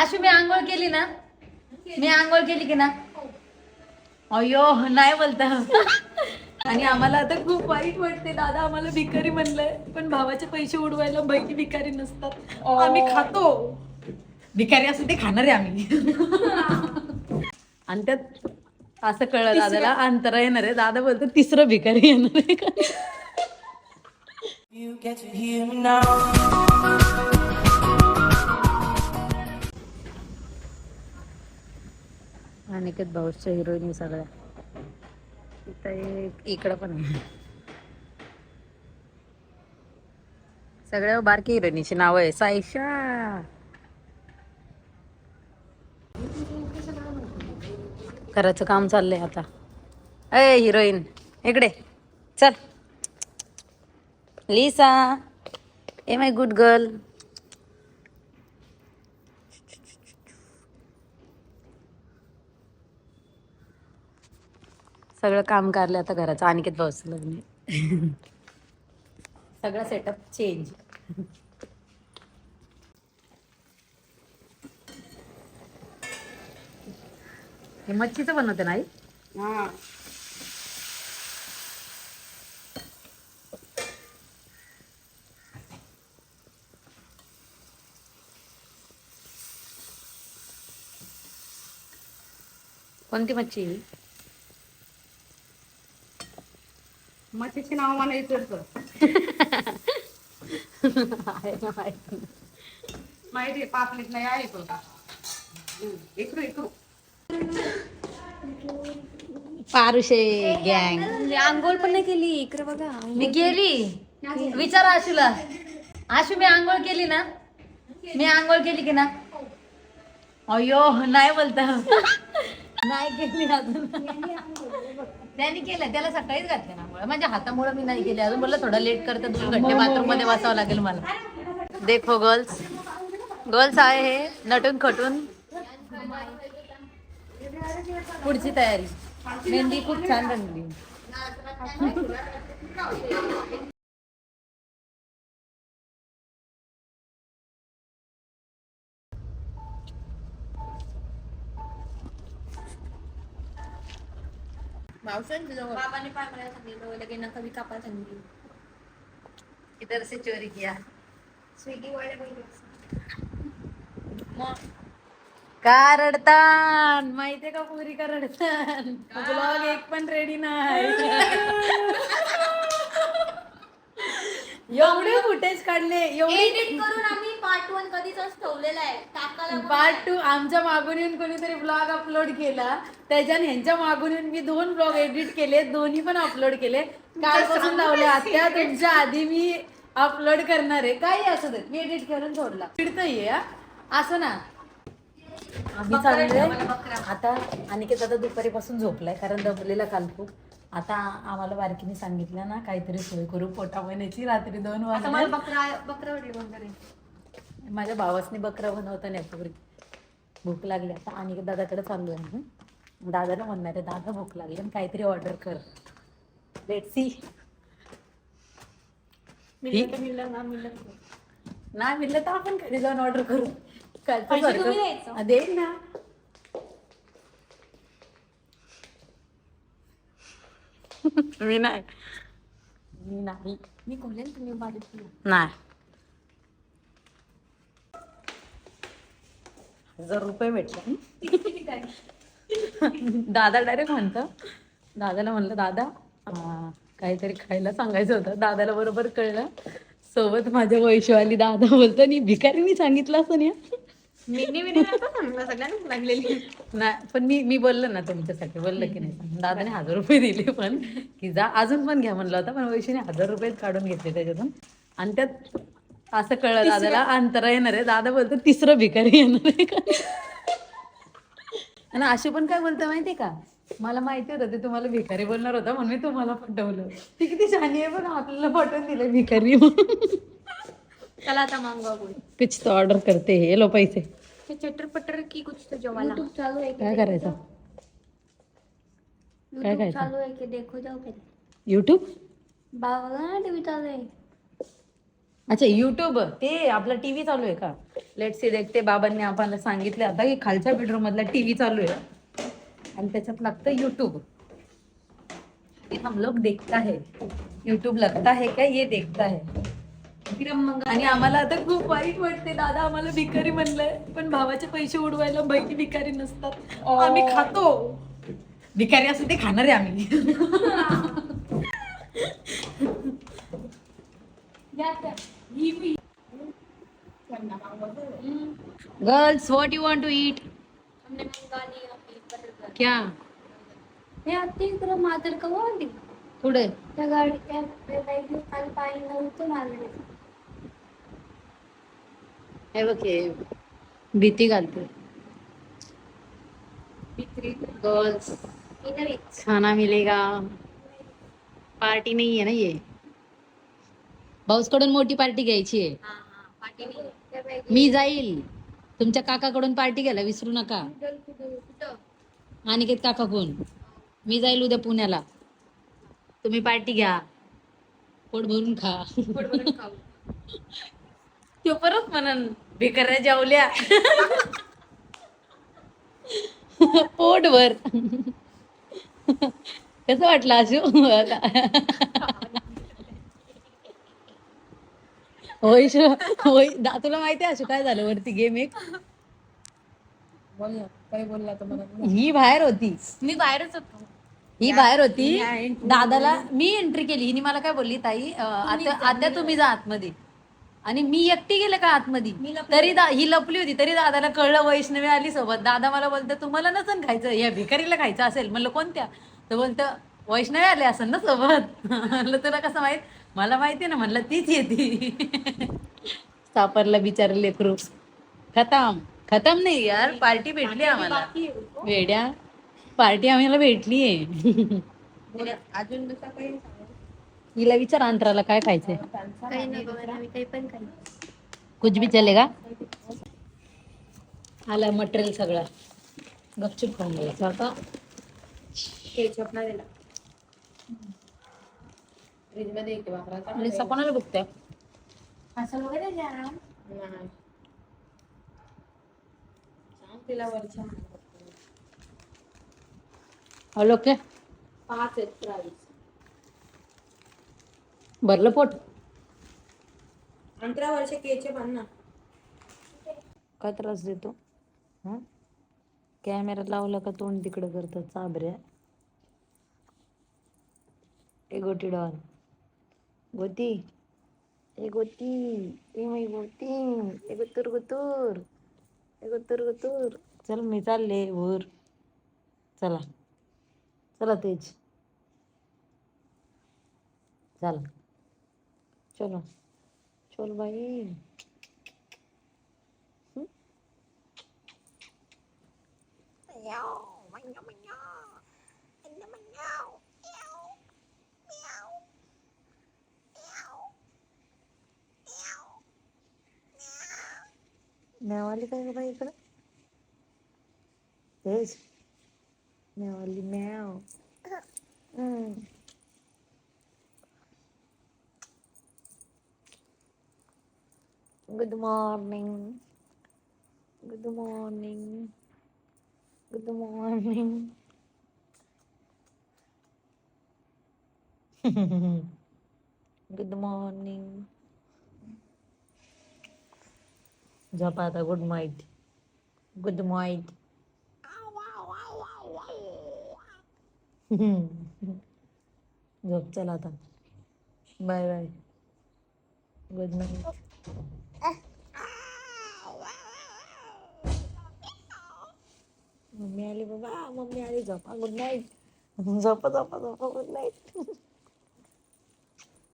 आशू मी आंघोळ केली ना? मी आंघोळ केली की ना? अयो नाही बोलता. आणि आम्हाला आता खूप वाईट वाटते दादा आम्हाला भिकारी म्हणलंय पण भावाचे पैसे उडवायला बहिणी भिकारी नसतात. आम्ही खातो. भिकारी असं ते खाणार आहे आम्ही. आणि त्यात असं कळलं दादाला अंतरा येणार आहे. दादा बोलतो तिसरं भिकारी येणार आहे. अनिकेत भाऊच्या हिरोईनी सगळ्या. इथं एक इकडं पण आहे. सगळ्या बारकी हिरोईनीची नाव आहे साईशा घराचं काम चाललंय आता. अय हिरोईन. इकडे. चल. लिसा. ए माय गुड गर्ल. सगळं काम काढलं आता घराचं. अनिकेत भाऊचं लग्न. सगळं सेटअप चेंज हे मच्छीचं बनवते नाही कोणती मच्छी मच्छीचे नाव मला विचारतं. आहे ना माहिती. माहिती आहे पापलेट नाही आहे पण इकडं इकडं. पारुशे गँग. आंघोळ पण नाही केली इकडे बघा. मी गेली विचार आशूला. आशू मी आंघोळ केली ना? मी आंघोळ केली की ना? अयो नाही बोलता. नाही केली अजून. त्यांनी केलं त्याला सकाळीच घातलं ना माझ्या हातामुळे मी नाही केली. अजून बोललं थोडं लेट करते दोन घंटे बाथरूममध्ये बसावं लागेल मला. देखो गर्ल्स गर्ल्स आहे हे नटून खटून. पुढची तयारी. मेहंदी खूप छान रंगली. बाबाने पाय मला सांगितलं लगे नका बी कापायला सांगितली इधर से चोरी किया स्विगी वाले मग? का रडतान? माहितीये का पुरी का रडतान? ब्लॉग एक पण रेडी नाही. एवढे फुटेज काढले एवढे एडिट करून आम्ही पार्ट वन कधीच ठेवलेला आहे. पार्ट टू आमच्या मागून येऊन कोणीतरी ब्लॉग अपलोड केला. त्याच्याने ह्यांच्या मागून येऊन मी दोन ब्लॉग एडिट केले दोन्ही पण अपलोड केले. कालपासून लावले आता तुमच्या आधी मी अपलोड करणार आहे. काही असू दे मी एडिट करून सोडला. चिडतोय हा? असं ना? आम्ही चाललोय. आता अनिकेत आता दुपारीपासून झोपलाय कारण दमलेला काल खूप आता आम्हाला बारकीने सांगितलं ना काहीतरी सोय करू पोटा महिन्याची रात्री दोन वाजता बकरा बकरा माझ्या भावासनी बकरा बनवता नाही भूक लागली आता. आणि दादाकडे चाललो आहे हं. दादाला म्हणणार आहे दादा भूक लागली. आणि काहीतरी ऑर्डर कर. Let see. नाही मिळलं तर आपण घरी जाऊन ऑर्डर करू. हा, देईन ना. मी नाही. मी नाही. मी खोलेन तुम्ही. नाही. हजार रुपये भेटले. दादा डायरेक्ट म्हणतं. दादाला म्हणलं दादा काहीतरी खायला सांगायचं होतं. दादाला बरोबर कळलं. सोबत माझ्या वैशवाली दादा बोलतो आणि भिकारीने सांगितलं असं नाही. लागलेली. नाही पण मी मी बोललो ना तुमच्यासाठी बोललं की नाही. दादाने हजार रुपये दिले पण की जा अजून पण घ्या म्हणलं होता पण वैशीने हजार रुपये काढून घेतले त्याच्यातून. आणि त्यात असं कळलं दादाला. अंतरा येणार आहे. दादा बोलतो तिसरं भिकारी येणार आहे का? आणि अशी पण काय बोलतं माहितीये का? मला माहिती होतं ते तुम्हाला भिकारी बोलणार होता म्हणून मी तुम्हाला पटवलं ती किती छानी आहे पण आपल्याला पटवून दिलं भिकारी. चला आता मागवा कोणी कुछ तो ऑर्डर करते हे लो पैसे. ते चटर पटर की कुछ तो जेवायला चालू आहे काय करायचं? काय खायचं? चालू आहे की देखो जाओ पहले युट्यूब बाबा टीव्ही चालू आहे. अच्छा युट्यूब ते आपला टीव्ही चालू आहे का? लेट सी देखते बाबांनी आम्हाला सांगितले आता की खालच्या बेडरूम मधला टीव्ही चालू आहे. आणि त्याच्यात लागतं युट्यूब हम लोग देखता है युट्यूब लगता है क्या ये देखता है आणि आम्हाला आता खूप वाईट वाटते दादा आम्हाला भिकारी म्हणलंय पण भावाचे पैसे उडवायला बहिणी भिकारी नसतात. आम्ही खातो. भिकारी असं ते खाणार आहे आम्ही girls what you want to eat हमने मंगा लिया क्या? हे आता इकडं मातर का आली पुढे त्या गाडी त्या त्या बाईकने काल पाणी नव्हतं मारले हे बघ हे भीती घालते गर्ल्स खाना मिलेगा। पार्टी नहीं है ना ये? भाऊसकडून मोठी पार्टी घ्यायची आहे. मी जाईल. तुमच्या काकाकडून पार्टी घ्यायला विसरू नका. अनिकेत काका कोण मी जाईल उद्या पुण्याला. तुम्ही पार्टी घ्या. पोट भरून खा. तो परत म्हणन भिकाऱ्या जेवल्या. पोटभर कसं वाटलं आशू होय शो होय दा- तुला माहिती आहे काय झालं? वरती गेम एक. बोल ना काय बोलला मला? ही बाहेर होती. मी बाहेरच होतो. ही बाहेर होती. दादाला मी एंट्री केली. हिने मला काय बोलली ताई अं, आता आता तुम्ही जा आतमध्ये. आणि मी एकटी गेले का आतमध्ये? तरी दा- ही लपली होती. तरी दादाला कळलं वैष्णवी आली सोबत. दादा मला बोलतो तुम्हाला नसन खायचं? या भिकारीला खायचं असेल. म्हणलं कोणत्या? तर बोलतं वैष्णवी आले असेल ना सोबत. म्हणलं तुला कसं माहीत? मला माहिती ना म्हणलं तीच येते. सापरला बिचार लेकरू. खतम. खतम नाही यार पार्टी भेटली आम्हाला. वेड्या पार्टी आम्हाला भेटली आहे. अजून हिला विचार अंतराला काय खायचंय. काही नाही बघा आम्ही काही पण काही कुछ भी चलेगा आला मटेरियल सगळं. गपचूप खाऊन घ्यायचं आता केचप नाही दिला फ्रीजमध्ये एक वापरायचा आणि कोणाला बघते असं वगैरे द्या ना. नाही. सांग तिला वरच्या हॅलो के पाच आहेत प्राईस भरलं पोट? अंतरा वर्ष केचप आण ना. काय त्रास देतो? हा? कॅमेरा लावला का तोंड तिकडं करतात चाबऱ्या ए गोटी डॉन गोती ए गोती ए मै गोती ए गुतूर गुतूर ए गुतूर गुतूर चल मी चालले वर चला चला तेज चला चलो चल बाई म्यावाली काय ग बाई इकडं तेच म्यावाली म्याव हम्म. Good morning good morning good morning good morning झोपा आता गुड नाईट गुड नाईट झोप चला आता. Bye bye good night mummy आली बाबा मम्मी आली झोपा गुड नाईट झोपा झोपा झोपा गुड नाईट